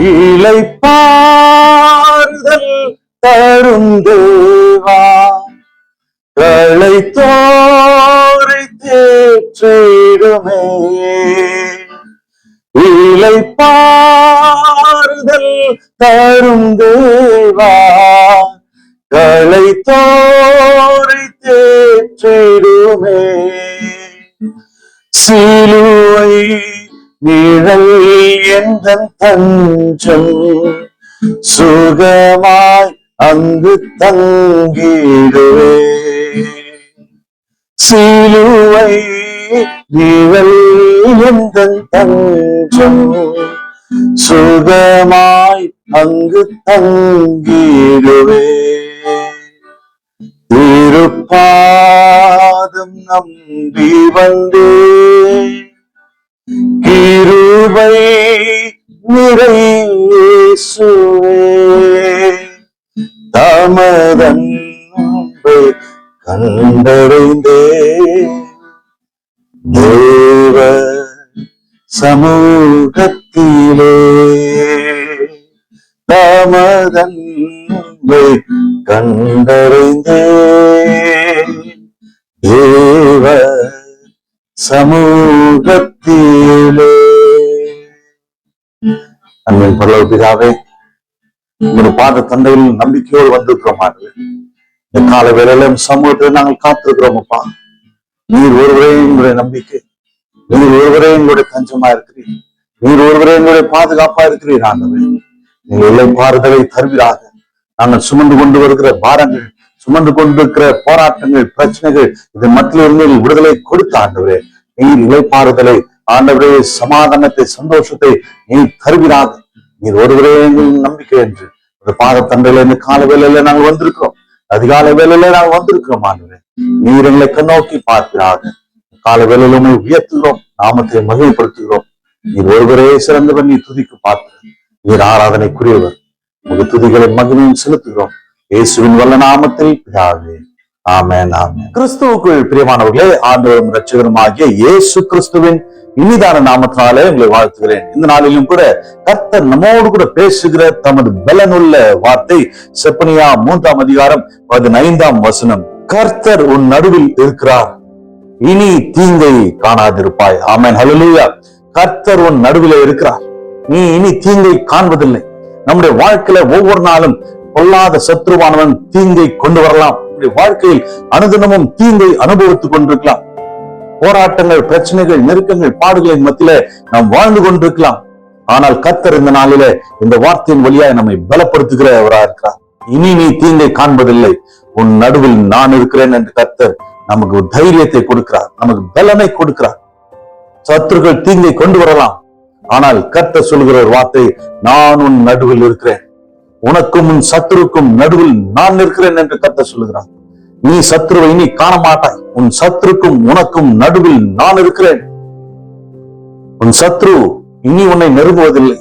இழைப்பாறுதல் தரும் தேவா. களை தோரை தேற்றிடுமே. இழைப்பாறுதல் தரும் தேவா. களை தோரை தேற்றிடுமே. சிலுவை நிழல் என்ற தஞ்சம் சுகமாய் அங்கு தங்கிடுவே சிலுவை நிழல் என்ற தஞ்சம் சுகமாய் அங்கு தங்கிடுவே திருப்பாதம் நம்பி வந்தே கிருபை நிறையேசுவே தமதன்பை கண்டடைந்தே தேவ சமூகத்திலே தமதன்பை கண்டறிந்தே தேவ சமூக அன்பின் பரலோக பிதாவே உங்களுடைய பாத தந்தையில் நம்பிக்கையோடு வந்திருக்கிறோம் கால வேளையில சமூகத்தில் நாங்கள் காத்திருக்கிறோம் அப்பா. நீர் ஒருவரே எங்களுடைய நம்பிக்கை. நீர் ஒருவரே எங்களுடைய தஞ்சமா இருக்கிறீர். நீர் ஒருவரே எங்களுடைய பாதுகாப்பா இருக்கிறீர் ஆண்டவே நீங்கள் இல்லை பாறுதலை தருவீராக. நாங்கள் சுமந்து கொண்டு வருகிற பாரங்கள் சுமந்து கொண்டிருக்கிற போராட்டங்கள் பிரச்சனைகள் இது மத்தியிலிருந்து விடுதலை கொடுத்த ஆண்டவரே. நீர் இலைப்பாறுதலை ஆண்டவரே சமாதானத்தை சந்தோஷத்தை நீர் தருவீராக. நீர் ஒருவரே எங்கள் நம்பிக்கை என்று. ஒரு பாத தண்டையில இந்த கால வேலையில நாங்கள் வந்திருக்கிறோம். அதிகால வேலையில நாங்கள் வந்திருக்கிறோம் ஆண்டவரே. நீர் எங்களை கண்ணோக்கி பார்க்கிறாக கால வேலையில உண்மை உயர்த்துகிறோம் நாமத்தை மகிழ்ப்படுத்துகிறோம் நீர் ஒருவரே சிறந்தவர் நீ துதிக்கு பார்த்து நீர் ஆராதனைக்குரியவர். உங்க துதிகளை மகிமையும் செலுத்துகிறோம். இயேசுவின் வல்ல நாமத்தில் பிதாவே. ஆமென் ஆமென். கிறிஸ்துவுக்குள் பிரியமானவர்களே ஆண்டவரும் ரட்சகரும் ஆகிய இயேசு கிறிஸ்துவின் இனிதான நாமத்தினாலே உங்களை வாழ்த்துகிறேன். இந்த நாளிலும் கூட கர்த்தர் நம்மோடு கூட பேசுகிற தமது பலனுள்ள வார்த்தை செப்பனியா மூன்றாம் அதிகாரம் பதினைந்தாம் வசனம். கர்த்தர் உன் நடுவில் இருக்கிறார். இனி தீங்கை காணாதிருப்பாய். ஆமேன் ஹலலூயா கர்த்தர் உன் நடுவில் இருக்கிறார். நீ இனி தீங்கை காண்பதில்லை. நம்முடைய வாழ்க்கையில ஒவ்வொரு நாளும் பொல்லாத சத்ருவானவன் தீங்கை கொண்டு வரலாம். நம்முடைய வாழ்க்கையில் அனுதினமும் தீங்கை அனுபவித்துக் கொண்டிருக்கலாம். போராட்டங்கள் பிரச்சனைகள் நெருக்கங்கள் பாடுகளின் மத்தியில நாம் வாழ்ந்து கொண்டிருக்கலாம். ஆனால் கத்தர் இந்த நாளில இந்த வார்த்தையின் வழியாய் நம்மை பலப்படுத்துகிறவரா இருக்கிறார். இனி நீ தீங்கை காண்பதில்லை. உன் நடுவில் நான் இருக்கிறேன் என்று கத்தர் நமக்கு தைரியத்தை கொடுக்கிறார். நமக்கு பலனை கொடுக்கிறார். சத்துருக்கள் தீங்கை கொண்டு வரலாம். ஆனால் கர்த்தர் சொல்கிற ஒரு வார்த்தை நான் உன் நடுவில் இருக்கிறேன். உனக்கும் உன் சத்துருக்கும் நடுவில் நான் நிற்கிறேன் என்று கத்த சொல்லுகிறான் நீ சத்ருவை இனி காண மாட்டாய் உன் சத்ருக்கும் உனக்கும் நடுவில் நான் இருக்கிறேன் உன் சத்ரு இனி உன்னை நெருங்குவதில்லை.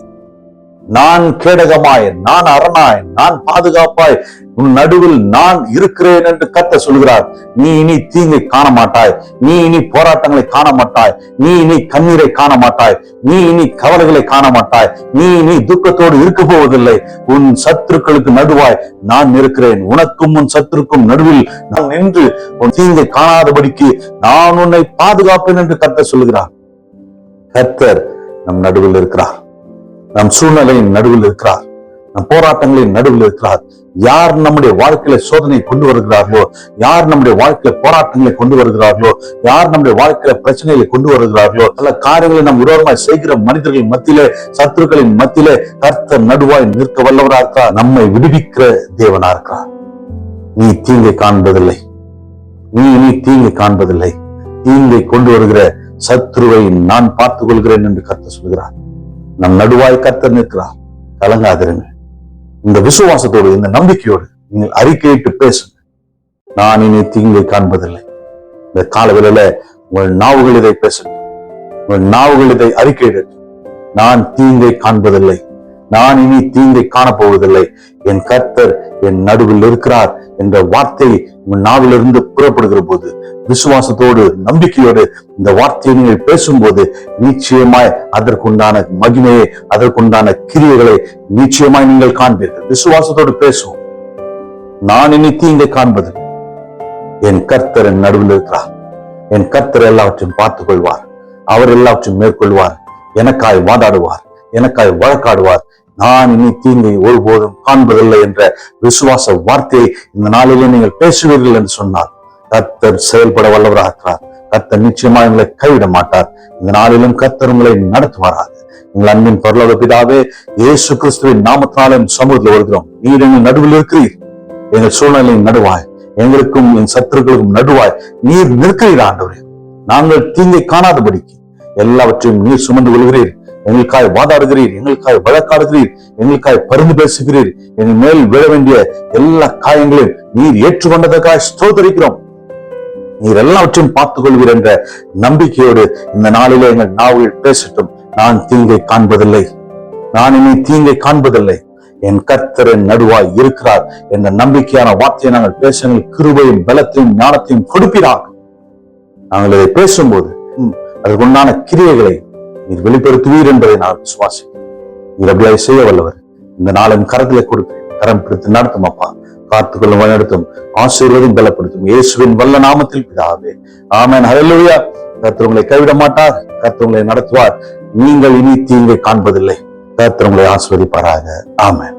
நான் கேடகமாய் நான் அரணாய் நான் பாதுகாப்பாய் உன் நடுவில் நான் இருக்கிறேன் என்று கத்த சொல்கிறார். நீ இனி தீங்கை காண மாட்டாய் நீ இனி போராட்டங்களை காண மாட்டாய் நீ இனி கண்ணீரை காண மாட்டாய் நீ இனி கவலைகளை காண மாட்டாய் நீ இனி துக்கத்தோடு இருக்க போவதில்லை உன் சத்துருக்களுக்கு நடுவாய் நான் இருக்கிறேன். உனக்கும் உன் சத்துருக்கும் நடுவில் நான் நின்று உன் தீங்கை காணாதபடிக்கு நான் உன்னை பாதுகாப்பேன் என்று கத்த சொல்கிறார். கத்தர் நம் நடுவில் இருக்கிறார். நம் சூழ்நிலையின் நடுவில் இருக்கிறார். நம் போராட்டங்களின் நடுவில் இருக்கிறார். யார் நம்முடைய வாழ்க்கையில சோதனை கொண்டு வருகிறார்களோ யார் நம்முடைய வாழ்க்கையில போராட்டங்களை கொண்டு வருகிறார்களோ யார் நம்முடைய வாழ்க்கையில பிரச்சனைகளை கொண்டு வருகிறார்களோ பல காரியங்களை நம் விரோதமாய் செய்கிற மனிதர்கள் மத்தியிலே சத்துருக்களின் மத்தியிலே கர்த்த நடுவாய் நிற்க வல்லவரா இருக்கிறார். நம்மை விடுவிக்கிற தேவனா இருக்கிறார். நீ தீங்கை காண்பதில்லை. நீ நீ தீங்கை காண்பதில்லை. தீங்கை கொண்டு வருகிற சத்ருவை நான் பார்த்துக் கொள்கிறேன் என்று கர்த்த சொல்கிறார். நம் நடுவாய் கர்த்தர் நிற்கிறார். கலங்காதிருங்க இந்த விசுவாசத்தோடு இந்த நம்பிக்கையோடு நீங்கள் அறிக்கையிட்டு பேசுங்க நான் இனி தீங்கை காண்பதில்லை. இந்த காலவேளையில உங்கள் நாவுகள் இதை பேசுங்க உங்கள் நாவுகள் இதை அறிக்கையிடட்டும் நான் தீங்கை காண்பதில்லை. நான் இனி தீங்கை காணப்போவதில்லை. என் கர்த்தர் என் நடுவில் இருக்கிறார். என்ற வார்த்தை உன் நாவிலிருந்து புறப்படுகிற போது விசுவாசத்தோடு நம்பிக்கையோடு இந்த வார்த்தையை நீங்கள் பேசும்போது நிச்சயமாய் அதற்குண்டான மகிமையை அதற்குண்டான கிரியைகளை நிச்சயமாய் நீங்கள் காண்பீர்கள். விசுவாசத்தோடு பேசுவோம். நான் இனி தீங்கை காண்பது என் கர்த்தர் என் நடுவில் இருக்கிறார். என் கர்த்தர் எல்லாவற்றையும் பார்த்துக் கொள்வார் அவர் எல்லாவற்றையும் மேற்கொள்வார். எனக்காய் வாதாடுவார். எனக்காய் வழக்காடுவார். நான் இனி தீங்கை ஒருபோதும் காண்பதில்லை என்ற விசுவாச வார்த்தையை இந்த நாளிலே நீங்கள் பேசுவீர்கள் என்று சொன்னார். கத்தர் செயல்பட வல்லவராக கத்தர் நிச்சயமா எங்களை கைவிட மாட்டார். இந்த நாளிலும் கத்தர் உங்களை நடத்துவாராக. எங்கள் அன்பின் பரலோக பிதாவே இயேசு கிறிஸ்துவின் நாமத்தினாலும் சமூகத்தில் வருகிறோம். நீர் எங்கள் நடுவில் இருக்கிறீர். எங்கள் சூழ்நிலையின் நடுவாய். எங்களுக்கும் என் சத்துருக்களுக்கும் நடுவாய். நீர் நிற்கிறீர் ஆண்டவரே. நாங்கள் தீங்கை காணாதபடிக்கு எல்லாவற்றையும் நீர் சுமந்து கொள்கிறீர். எங்களுக்காய் வாதாடுகிறீர் எங்களுக்காய் வழக்காடுகிறீர் எங்களுக்காய் பருந்து பேசுகிறீர் எங்கள் மேல் விழ வேண்டிய எல்லா காயங்களையும் நீர் ஏற்றுக்கொண்டதற்காக ஸ்தோதரிக்கிறோம் நீர் எல்லாவற்றையும் பார்த்துக் கொள்வீர் என்ற நம்பிக்கையோடு இந்த நாளிலே எங்கள் நாவில் பேசட்டும். நான் தீங்கை காண்பதில்லை. நான் இனி தீங்கை காண்பதில்லை. என் கர்த்தரின் நடுவாய் இருக்கிறார் என்ற நம்பிக்கையான வார்த்தையை நாங்கள் பேசுங்கள் கிருபையும் பலத்தையும் ஞானத்தையும் கொடுப்பினார் நாங்கள் இதை பேசும்போது அதற்குண்டான கிரியைகளை நீர் வெளிப்படுத்துவீர் என்பதை நான் விசுவாசிக்கிறேன். நீர் அப்படியே செய்ய வல்லவர். இந்த நாளின் கரத்திலே கொடுக்கிறேன். கரம் பிடித்து நடத்தும் அப்பா. காத்துக்கொள்ளும் வழிநடத்தும். ஆசீர்வதும் பலப்படுத்தும். இயேசுவின் வல்ல நாமத்தில் பிதாவே. ஆமேன். ஹalleluya கர்த்தர் உங்களை கைவிட மாட்டார். கர்த்தர் உங்களை நடத்துவார். நீங்கள் இனி தீங்கை காண்பதில்லை. கர்த்தர் உங்களை ஆஸ்வதிப்பாராக ஆமேன்.